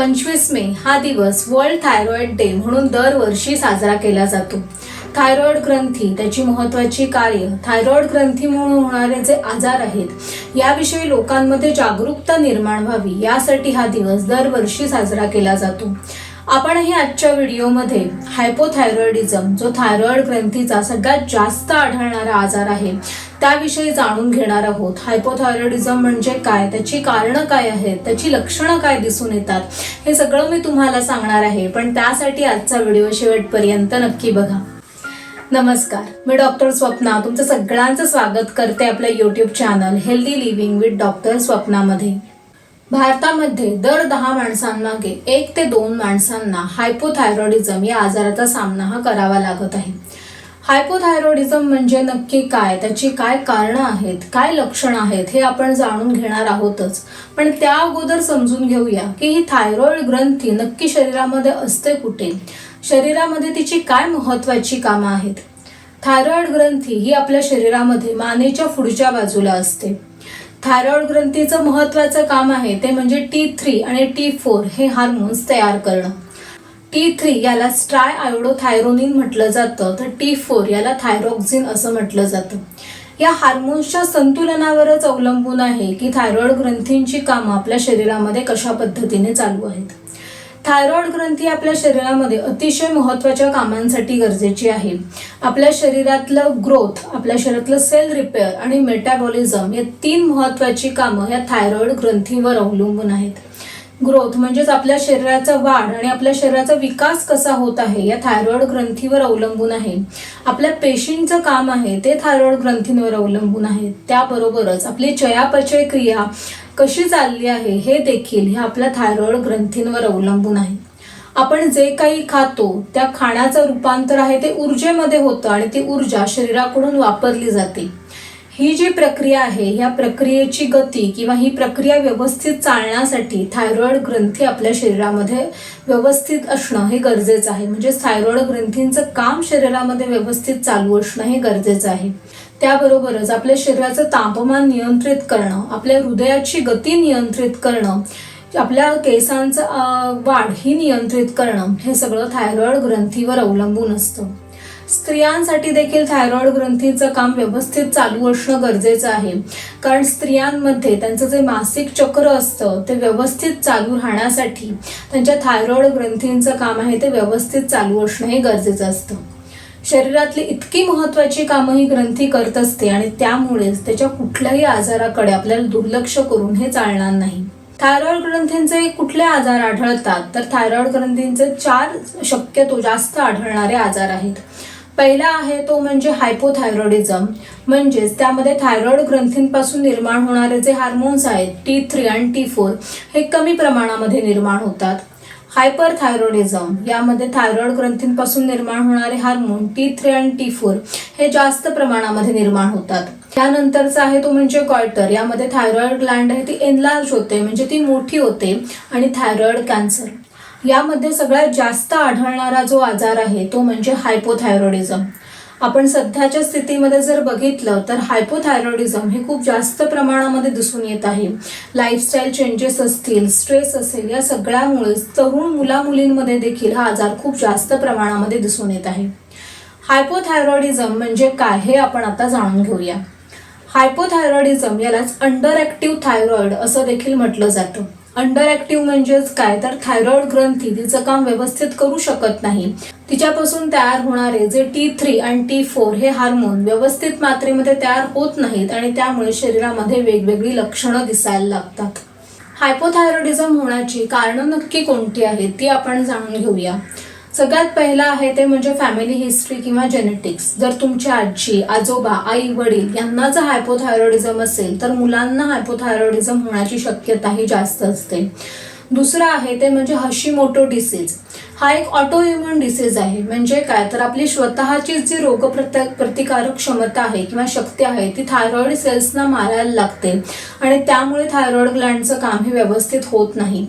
पंचवीस मे हा दिवस वर्ल्ड थायरॉइड डे म्हणून दरवर्षी साजरा केला जातो. थायरॉइड ग्रंथी त्याची महत्वाची कार्य थायरॉइड म्हणून होणारे जे आजार आहेत याविषयी लोकांमध्ये जागरूकता निर्माण व्हावी यासाठी हा दिवस दरवर्षी साजरा केला जातो. आपणही आजच्या व्हिडिओमध्ये हायपोथायरॉइडिझम जो थायरॉइड ग्रंथीचा सगळ्यात जास्त आढळणारा आजार आहे त्याविषयी जाणून घेणार आहोत. हायपोथायरॉइडिझम म्हणजे काय? त्याची कारणं काय आहेत? त्याची लक्षणं काय दिसून येतात? हे सगळं मी तुम्हाला सांगणार आहे पण त्यासाठी आजचा व्हिडिओ शेवटपर्यंत नक्की बघा. नमस्कार. मी डॉक्टर स्वप्ना. तुमचं सगळ्यांचं स्वागत करते आपल्या YouTube channel healthy living with doctor स्वप्नामध्ये. भारतामध्ये दर दहा माणसांमागे एक ते दोन माणसांना हायपोथायरॉइडिझम या आजाराचा सामना हा करावा लागत आहे. हायपोथायरॉइडिझम म्हणजे नक्की काय? त्याची काय कारणं आहेत? काय लक्षणं आहेत? हे आपण जाणून घेणार आहोतच. पण त्या अगोदर समजून घेऊया की ही थायरॉइड ग्रंथी नक्की शरीरामध्ये असते कुठे? शरीरामध्ये तिची काय महत्त्वाची कामं आहेत? थायरॉइड ग्रंथी ही आपल्या शरीरामध्ये मानेच्या पुढच्या बाजूला असते. थायरॉइड ग्रंथीचं महत्वाचं काम आहे ते म्हणजे टी थ्री आणि टी फोर हे हार्मोन्स तयार करणं. टी थ्री याला स्ट्राय आयोडोथायरोनिन म्हटलं जातं तर टी फोर याला थायरॉक्झिन असं म्हटलं जातं. या हार्मोन्सच्या संतुलनावरच अवलंबून आहे की थायरॉइड ग्रंथींची कामं आपल्या शरीरामध्ये कशा पद्धतीने चालू आहेत. थायरॉइड ग्रंथी आपल्या शरीरामध्ये अतिशय महत्त्वाच्या कामांसाठी गरजेची आहे. आपल्या शरीरातलं ग्रोथ आपल्या शरीरातलं सेल रिपेअर आणि मेटाबॉलिझम या तीन महत्त्वाची कामं या थायरॉइड ग्रंथीवर अवलंबून आहेत. ग्रोथ म्हणजेच आपल्या शरीराचा वाढ आणि आपल्या शरीराचा विकास कसा होत आहे या थायरॉइड ग्रंथीवर अवलंबून आहे. आपल्या पेशींचं काम आहे ते थायरॉइड ग्रंथींवर अवलंबून आहे. त्याबरोबरच आपली चयापचय क्रिया कशी चालली आहे हे देखील हे आपल्या थायरॉइड ग्रंथींवर अवलंबून आहे. आपण जे काही खातो त्या खाण्याचं रूपांतर आहे ते ऊर्जेमध्ये होतं आणि ती ऊर्जा शरीराकडून वापरली जाते. ही जी प्रक्रिया आहे ह्या प्रक्रियेची गती किंवा ही प्रक्रिया व्यवस्थित चालण्यासाठी थायरॉइड ग्रंथी आपल्या शरीरामध्ये व्यवस्थित असणं हे गरजेचं आहे. म्हणजे थायरॉइड ग्रंथींचं काम शरीरामध्ये व्यवस्थित चालू असणं हे गरजेचं आहे. त्याबरोबरच आपल्या शरीराचं तापमान नियंत्रित करणं आपल्या हृदयाची गती नियंत्रित करणं आपल्या केसांचं वाढ ही नियंत्रित करणं हे सगळं थायरॉइड ग्रंथीवर अवलंबून असतं. स्त्रियांसाठी देखील थायरॉइड ग्रंथीचं काम व्यवस्थित चालू असणं गरजेचं आहे. कारण स्त्रियांमध्ये त्यांचं जे मासिक चक्र असतं ते व्यवस्थित चालू राहण्यासाठी त्यांच्या थायरॉइड ग्रंथींचं काम आहे ते व्यवस्थित चालू असणं हे गरजेचं असतं. शरीरातली इतकी महत्वाची कामं ही ग्रंथी करत असते आणि त्यामुळेच त्याच्या कुठल्याही आजाराकडे आपल्याला दुर्लक्ष करून हे चालणार नाही. थायरॉइड ग्रंथींचे कुठले आजार आढळतात? तर थायरॉइड ग्रंथींचे चार शक्यतो जास्त आढळणारे आजार आहेत. पहिला आहे तो म्हणजे हायपोथायरॉइडिझम. म्हणजेच त्यामध्ये थायरॉइड ग्रंथींपासून निर्माण होणारे जे हार्मोन्स आहेत टी थ्री आणि टी फोर हे कमी प्रमाणामध्ये निर्माण होतात. हायपरथायरॉइडिझम. यामध्ये थायरॉइड ग्रंथींपासून निर्माण होणारे हार्मोन टी थ्री आणि टी फोर हे जास्त प्रमाणामध्ये निर्माण होतात. त्यानंतरचा आहे तो म्हणजे गॉयटर. यामध्ये थायरॉइड ग्लँड आहे ती एनलार्ज होते म्हणजे ती मोठी होते आणि थायरॉइड कॅन्सर. यामध्ये सगळ्यात जास्त आढळणारा जो आजार आहे तो म्हणजे हायपोथायरॉइडिझम. आपण सध्याच्या स्थितीमध्ये जर बघितलं तर हायपोथायरॉइडिझम हे खूप जास्त प्रमाणामध्ये दिसून येत आहे. लाईफस्टाईल चेंजेस असतील स्ट्रेस असेल या सगळ्यामुळे तरुण मुला मुलींमध्ये देखील हा आजार खूप जास्त प्रमाणामध्ये दिसून येत आहे. हायपोथायरॉइडिझम म्हणजे काय हे आपण आता जाणून घेऊया. हायपोथायरॉइडिझम यालाच अंडर ॲक्टिव्ह थायरॉइड असं देखील म्हटलं जातं. अंडर ॲक्टिव्ह म्हणजेच काय? तर थायरॉइड ग्रंथी तिचं काम व्यवस्थित करू शकत नाही. तिच्यापासून तयार होणारे जे टी थ्री आणि टी फोर हे हार्मोन व्यवस्थित मात्रेमध्ये तयार होत नाहीत आणि त्यामुळे शरीरामध्ये वेगवेगळी लक्षणं दिसायला लागतात. हायपोथायरॉइडिझम होण्याची कारणं नक्की कोणती आहेत ती आपण जाणून घेऊया. सगळ्यात पहिलं आहे ते म्हणजे फॅमिली हिस्ट्री किंवा जेनेटिक्स जर तुमची आजी आजोबा आई वडील यांना जर हायपोथायरॉइडिझम असेल तर मुलांना हायपोथायरॉइडिझम होण्याची शक्यता ही जास्त असते. दुसरं आहे ते म्हणजे हशीमोटो डिसीज हा एक ऑटो इम्युन डिसीज आहे. म्हणजे काय? तर आपली स्वतःची जी रोगप्रत प्रतिकारक क्षमता आहे किंवा शक्ती आहे ती थायरॉइड सेल्सना मारायला लागते. आणि त्यामुळे थायरॉइड ग्लँडचं काम हे व्यवस्थित होत नाही.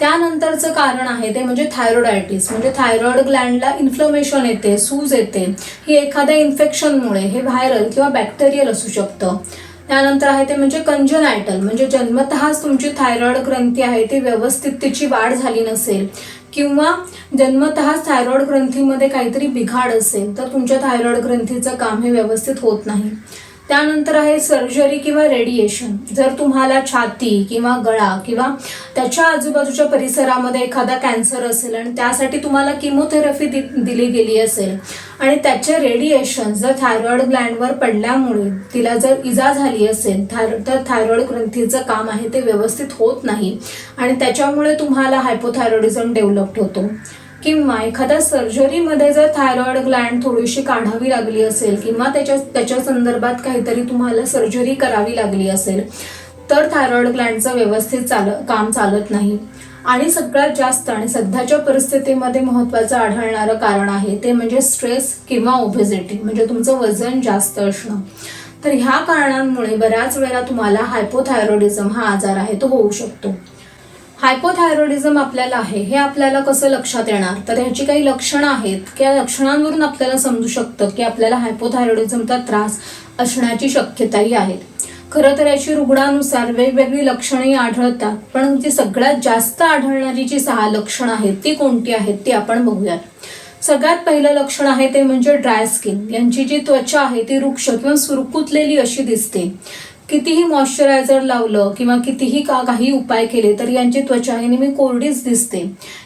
त्यानंतरचं कारण आहे ते म्हणजे थायरॉइडायटिस म्हणजे थायरॉइड ग्लँडला इन्फ्लमेशन येते सूज येते. ही एखाद्या इन्फेक्शनमुळे हे व्हायरल किंवा बॅक्टेरियल असू शकतं. त्यानंतर आहे ते म्हणजे कंजनायटल म्हणजे जन्मतःच तुमची थायरॉइड ग्रंथी आहे ती व्यवस्थित तिची वाढ झाली नसेल किंवा जन्मतःच थायरॉइड ग्रंथीमध्ये काहीतरी बिघाड असेल तर तुमच्या थायरॉइड ग्रंथीचं काम हे व्यवस्थित होत नाही. त्यानंतर आहे सर्जरी किंवा रेडिएशन जर तुम्हाला छाती किंवा गळा किंवा त्याच्या आजूबाजूच्या परिसरामध्ये एखादा कॅन्सर असेल आणि त्यासाठी तुम्हाला किमोथेरपी दि दिली गेली असेल आणि त्याचे रेडिएशन जर थायरॉइड ग्लँडवर पडल्यामुळे तिला जर इजा झाली असेल थायरॉ तर थायरॉइड ग्रंथीचं काम आहे ते व्यवस्थित होत नाही आणि त्याच्यामुळे तुम्हाला हायपोथायरॉइडिझम डेव्हलप्ड होतो. किंवा एखाद्या सर्जरीमध्ये जर थायरॉइड ग्लँड थोडीशी काढावी लागली असेल किंवा त्याच्या त्याच्या संदर्भात काहीतरी तुम्हाला सर्जरी करावी लागली असेल तर थायरॉइड ग्लँडचं व्यवस्थित चाल काम चालत नाही. आणि सगळ्यात जास्त आणि सध्याच्या परिस्थितीमध्ये महत्त्वाचं आढळणारं कारण आहे ते म्हणजे स्ट्रेस किंवा ओबेझिटी म्हणजे तुमचं वजन जास्त असणं. तर ह्या कारणांमुळे बऱ्याच वेळेला तुम्हाला हायपोथायरॉइडिझम हा आजार आहे तो होऊ शकतो. हायपोथायरॉइडिझम आपल्याला आहे हे आपल्याला कसं लक्षात येणार? तर ह्याची काही लक्षणं आहेत किंवा लक्षणांवरून आपल्याला समजू शकतं की आपल्याला हायपोथायरॉइडिझमचा त्रास असण्याची शक्यताही आहे. खरं तर याची रुग्णानुसार वेगवेगळी लक्षणंही आढळतात पण जी सगळ्यात जास्त आढळणारी जी सहा लक्षणं आहेत ती कोणती आहेत ती आपण बघूयात. सगळ्यात पहिलं लक्षण आहे ते म्हणजे ड्राय स्किन. यांची जी त्वचा आहे ती वृक्ष किंवा सुरकुतलेली अशी दिसते. कितीही मॉइश्चरायझर लावलं किंवा कितीही का काही उपाय केले तरी यांची त्वचा ही नेहमी कोरडीच दिसते.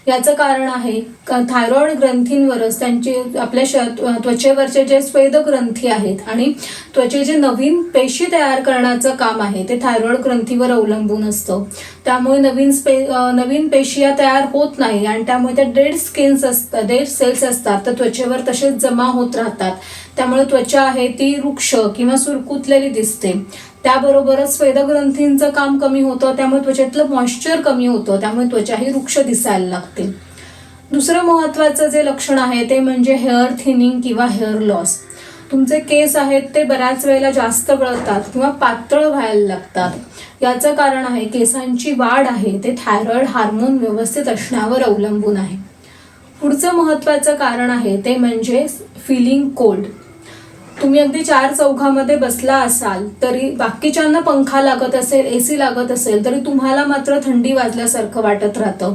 याचं कारण आहे का थायरॉइड ग्रंथींवरच त्यांचे आपल्या श त्वचेवरचे जे स्वेद ग्रंथी आहेत आणि त्वचेचे नवीन पेशी तयार करण्याचं काम आहे ते थायरॉइड ग्रंथीवर अवलंबून असतं. त्यामुळे नवीन स्पे नवीन पेशी या तयार होत नाही आणि त्यामुळे त्या डेड स्किन्स असतात डेड सेल्स असतात तर त्वचेवर तसेच जमा होत राहतात. त्यामुळे त्वचा आहे ती वृक्ष किंवा सुरकुतलेली दिसते. त्याबरोबरच स्वेदग्रंथींचं काम कमी होतं त्यामुळे त्वचेतलं मॉइश्चर कमी होतं त्यामुळे त्वचा ही वृक्ष दिसायला लागते. दुसरं महत्त्वाचं जे लक्षण आहे ते म्हणजे हेअर थिनिंग किंवा हेअर लॉस तुमचे केस आहेत ते बऱ्याच वेळेला जास्त गळतात किंवा पातळ व्हायला लागतात. याचं कारण आहे केसांची वाढ आहे ते थायरॉइड हार्मोन व्यवस्थित असण्यावर अवलंबून आहे. पुढचं महत्त्वाचं कारण आहे ते म्हणजे फिलिंग कोल्ड तुम्ही अगदी चार चौघामध्ये बसला असाल तरी बाकीच्यांना पंखा लागत असेल ए सी लागत असेल तरी तुम्हाला मात्र थंडी वाजल्यासारखं वाटत राहतं.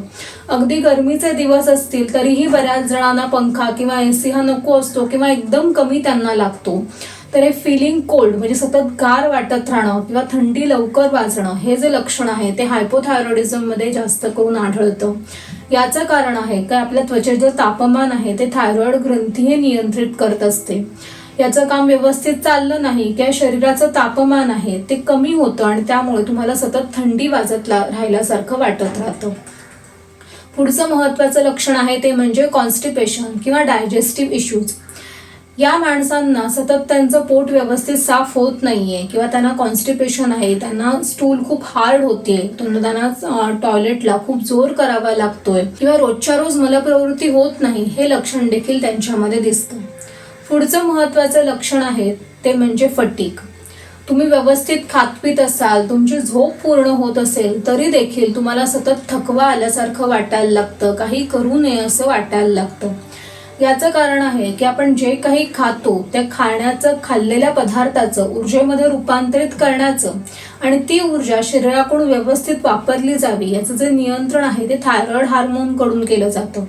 अगदी गरमीचे दिवस असतील तरीही बऱ्याच जणांना पंखा किंवा ए सी हा नको असतो किंवा एकदम कमी त्यांना लागतो. तर हे फिलिंग कोल्ड म्हणजे सतत गार वाटत राहणं किंवा थंडी लवकर वाजणं हे जे लक्षण आहे ते हायपोथायरॉइडिझममध्ये जास्त करून आढळतं. याचं कारण आहे की आपल्या त्वचेचं तापमान आहे ते थायरॉइड ग्रंथी हे नियंत्रित करत असते. याचं काम व्यवस्थित चाललं नाही किंवा शरीराचं तापमान आहे ते कमी होतं आणि त्यामुळे तुम्हाला सतत थंडी वाजत राहिल्यासारखं वाटत राहतं. पुढचं महत्त्वाचं लक्षण आहे ते म्हणजे कॉन्स्टिपेशन किंवा डायजेस्टिव्ह इश्यूज या माणसांना सतत त्यांचं पोट व्यवस्थित साफ होत नाही आहे किंवा त्यांना कॉन्स्टिपेशन आहे त्यांना स्टूल खूप हार्ड होते त्यांना टॉयलेटला खूप जोर करावा लागतोय किंवा रोजच्या रोज मलप्रवृत्ती होत नाही हे लक्षण देखील त्यांच्यामध्ये दिसतं. पुढचं महत्त्वाचं लक्षण आहे ते म्हणजे फटीक तुम्ही व्यवस्थित खातपीत असाल तुमची झोप पूर्ण होत असेल तरी देखील तुम्हाला सतत थकवा आल्यासारखं वाटायला लागतं काही करू नये असं वाटायला लागतं. याचं कारण आहे की आपण जे काही खातो त्या खाण्याचं खाल्लेल्या पदार्थाचं ऊर्जेमध्ये रूपांतरित करण्याचं आणि ती ऊर्जा शरीराकडून व्यवस्थित वापरली जावी याचं जे नियंत्रण आहे ते थायरॉइड हार्मोनकडून केलं जातं.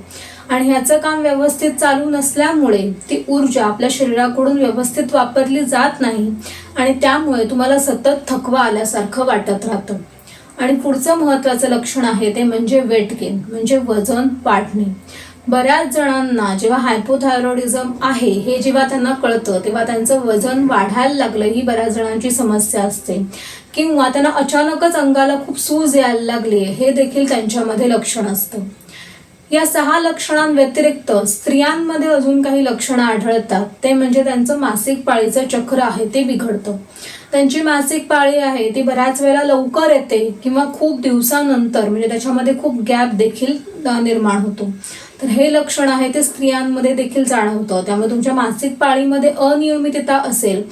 आणि ह्याचं काम व्यवस्थित चालू नसल्यामुळे ती ऊर्जा आपल्या शरीराकडून व्यवस्थित वापरली जात नाही. आणि त्यामुळे तुम्हाला सतत थकवा आल्यासारखं वाटत राहतं. आणि पुढचं महत्त्वाचं लक्षण आहे ते म्हणजे वेट गेन म्हणजे वजन वाढणे. बऱ्याच जणांना जेव्हा हायपोथायरॉइडिझम आहे हे जेव्हा त्यांना कळतं तेव्हा त्यांचं वजन वाढायला लागलं ही बऱ्याच जणांची समस्या असते. किंवा त्यांना अचानकच अंगाला खूप सूज यायला लागली हे देखील त्यांच्यामध्ये लक्षण असतं. या सहा लक्षणांव्यतिरिक्त स्त्रियांमध्ये अजून काही लक्षणं आढळतात. ते म्हणजे त्यांचं मासिक पाळीचं चक्र आहे ते बिघडतं. त्यांची मासिक पाळी आहे ती बऱ्याच वेळेला लवकर येते किंवा खूप दिवसानंतर म्हणजे त्याच्यामध्ये खूप गॅप देखील निर्माण होतो. तर हे लक्षण आहे ते स्त्रियांमध्ये देखील जाणवतं. त्यामुळे तुमच्या मासिक पाळीमध्ये अनियमितता असेल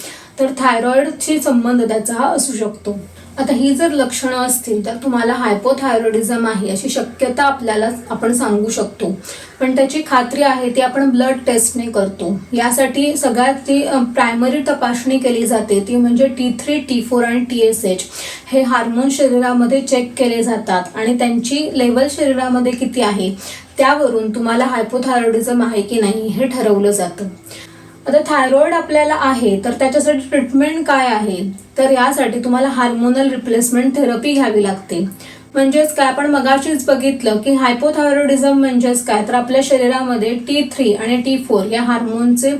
तर थायरॉईडशी संबंध त्याचा हा असू शकतो. आता ही जर लक्षणं असतील तर तुम्हाला हायपोथायरॉइडिझम आहे अशी शक्यता आपल्याला आपण सांगू शकतो. पण त्याची खात्री आहे ती आपण ब्लड टेस्टने करतो. यासाठी सगळ्यात ती प्रायमरी तपासणी केली जाते. ती म्हणजे टी थ्री टी फोर आणि टी एस एच हे हार्मोन शरीरामध्ये चेक केले जातात आणि त्यांची लेवल शरीरामध्ये किती आहे त्यावरून तुम्हाला हायपोथायरॉइडिझम आहे की नाही हे ठरवलं जातं. आता थायरॉइड आपल्याला आहे तर त्याच्यासाठी ट्रीटमेंट काय आहे? तर यासाठी तुम्हाला हार्मोनल रिप्लेसमेंट थेरपी घ्यावी लागते. म्हणजेच काय? आपण मगाशीच बघितलं की हायपोथायरॉइडिझम म्हणजेच काय? तर आपल्या शरीरामध्ये टी थ्री आणि टी फोर या हार्मोनचे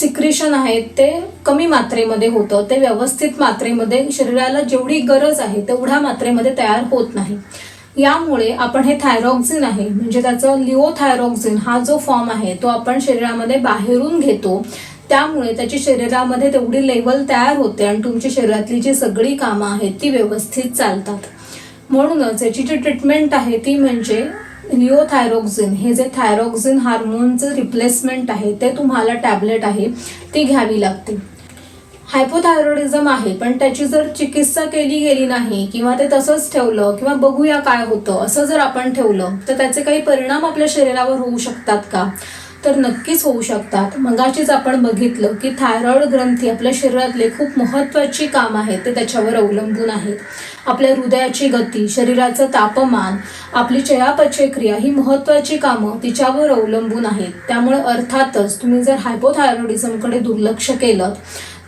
सिक्रेशन आहेत ते कमी मात्रेमध्ये होतं. ते व्यवस्थित मात्रेमध्ये शरीराला जेवढी गरज आहे तेवढ्या मात्रेमध्ये तयार होत नाही. यामुळे आपण हे थायरॉक्झिन आहे म्हणजे त्याचं लिओथायरॉक्झिन हा जो फॉर्म आहे तो आपण शरीरामध्ये बाहेरून घेतो. त्यामुळे त्याची शरीरामध्ये तेवढी लेवल तयार होते आणि तुमची शरीरातली जी सगळी कामं आहेत ती व्यवस्थित चालतात. म्हणूनच याची जी ट्रीटमेंट आहे ती म्हणजे लिओथायरॉक्झिन हे जे थायरॉक्झिन हार्मोनचं रिप्लेसमेंट आहे ते तुम्हाला टॅबलेट आहे ती घ्यावी लागते. हायपोथायरॉइडिझम आहे पण त्याची जर चिकित्सा केली गेली नाही किंवा ते तसंच ठेवलं किंवा बघूया काय होतं असं जर आपण ठेवलं तर त्याचे काही परिणाम आपल्या शरीरावर होऊ शकतात का? तर नक्कीच होऊ शकतात. मगाशीच आपण बघितलं की थायरॉइड ग्रंथी आपल्या शरीरातले खूप महत्त्वाची काम आहेत ते त्याच्यावर अवलंबून आहेत. आपल्या हृदयाची गती शरीराचं तापमान आपली चयापचय क्रिया ही महत्त्वाची कामं तिच्यावर अवलंबून आहेत. त्यामुळे अर्थातच तुम्ही जर हायपोथायरॉइडिझमकडे दुर्लक्ष केलं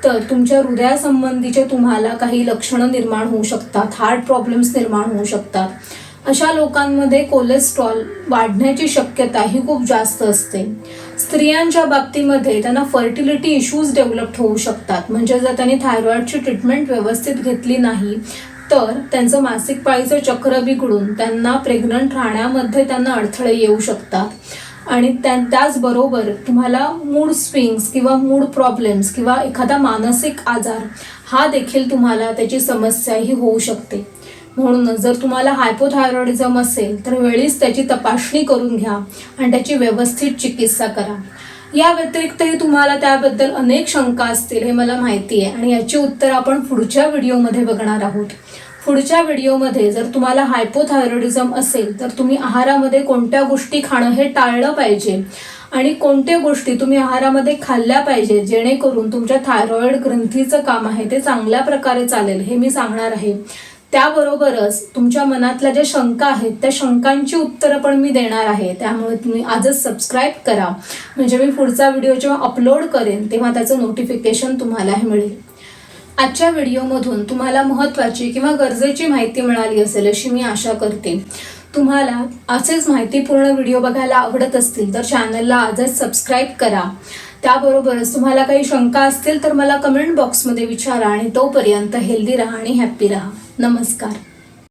तर तुमच्या हृदयासंबंधीचे तुम्हाला काही लक्षणं निर्माण होऊ शकतात हार्ट प्रॉब्लेम्स निर्माण होऊ शकतात. अशा लोकांमध्ये कोलेस्ट्रॉल वाढण्याची शक्यता ही खूप जास्त असते. स्त्रियांच्या बाबतीमध्ये त्यांना फर्टिलिटी इश्यूज डेव्हलप होऊ शकतात. म्हणजे जर त्यांनी थायरॉईडची ट्रीटमेंट व्यवस्थित घेतली नाही तर त्यांचं मासिक पाळीचं चक्र बिघडून त्यांना प्रेग्नंट राहण्यामध्ये त्यांना अडथळे येऊ शकतात. आणि त्या त्याचबरोबर तुम्हाला मूड स्विंग्स किंवा मूड प्रॉब्लेम्स किंवा एखादा मानसिक आजार हा देखील तुम्हाला त्याची समस्याही होऊ शकते. म्हणून जर तुम्हाला हायपोथायरॉइडिझम असेल तर वेळीच त्याची तपासणी करून घ्या आणि त्याची व्यवस्थित चिकित्सा करा. या व्यतिरिक्तही तुम्हाला त्याबद्दल अनेक शंका असतील हे मला माहिती आहे. आणि याची उत्तर आपण पुढच्या व्हिडिओमध्ये बघणार आहोत. पुढच्या व्हिडिओमध्ये जर तुम्हाला हायपोथायरॉइडिझम असेल तर तुम्ही आहारामध्ये कोणत्या गोष्टी खाणं हे टाळलं पाहिजे आणि कोणत्या गोष्टी तुम्ही आहारामध्ये खाल्ल्या पाहिजे जेणेकरून तुमच्या थायरॉइड ग्रंथीचं काम आहे ते चांगल्या प्रकारे चालेल हे मी सांगणार आहे. त्याबरोबरच तुमच्या मनातल्या ज्या शंका आहेत त्या शंकांची उत्तरं पण मी देणार आहे. त्यामुळे तुम्ही आजच सबस्क्राईब करा. म्हणजे मी पुढचा व्हिडिओ जेव्हा अपलोड करेन तेव्हा त्याचं नोटिफिकेशन तुम्हालाही मिळेल. आजच्या व्हिडिओमधून तुम्हाला महत्त्वाची किंवा गरजेची माहिती मिळाली असेल अशी मी आशा करते. तुम्हाला असेच माहितीपूर्ण व्हिडिओ बघायला आवडत असतील तर चॅनलला आजच सबस्क्राईब करा. त्याबरोबरच तुम्हाला काही शंका असतील तर मला कमेंट बॉक्समध्ये विचारा आणि तोपर्यंत हेल्दी राहा आणि हॅप्पी राहा. नमस्कार.